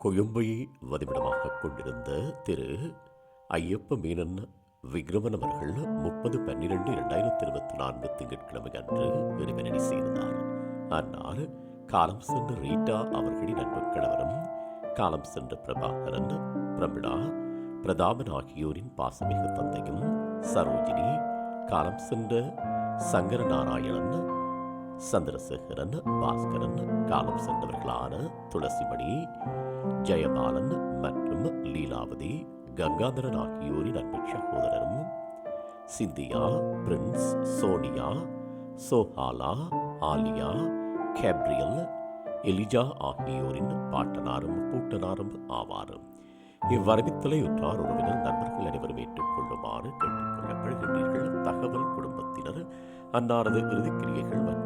கொழும்பை வதிவிடமாக கொண்டிருந்த திரு. ஐயப்ப மீனன் விக்ரமன் அவர்கள் முப்பது பன்னிரண்டு இரண்டாயிரத்தி இருபத்தி நான்கு திங்கட்கிழமை அன்று இறைவனடி செய்தார் அன்னார் காலம் சென்ற ரீட்டா அவர்களின் அன்பு கணவரும் காலம் சென்ற பிரபாகரன் பிரமிளா பிரதாபன் ஆகியோரின் பாசமிகு தந்தையும் சரோஜினி காலம் சென்ற சங்கர நாராயணன் சந்திரசேகரன் பாஸ்கரன் காலம் சென்றவர்களான துளசிமணி ஜெயபாலன் மற்றும் லீலாவதி கங்காதரன் ஆகியோரின் அன்பு சகோதரரும் Cynthia Prince Sonia Sohala Aliya Gabriel Elijah ஆகியோரின் பாட்டனாரும் கூட்டனாரும் ஆவார். இவ்வரவித்தலை உற்றார் உறவினர் நண்பர்கள் அனைவரும் ஏற்றுக்கொள்ளுமாறு கேட்டுக்கொள்ளப்படுகின்றீர்கள் தகவல் குடும்பத்தினர் அன்னாரது இறுதிக்கிரியைகள் மற்றும்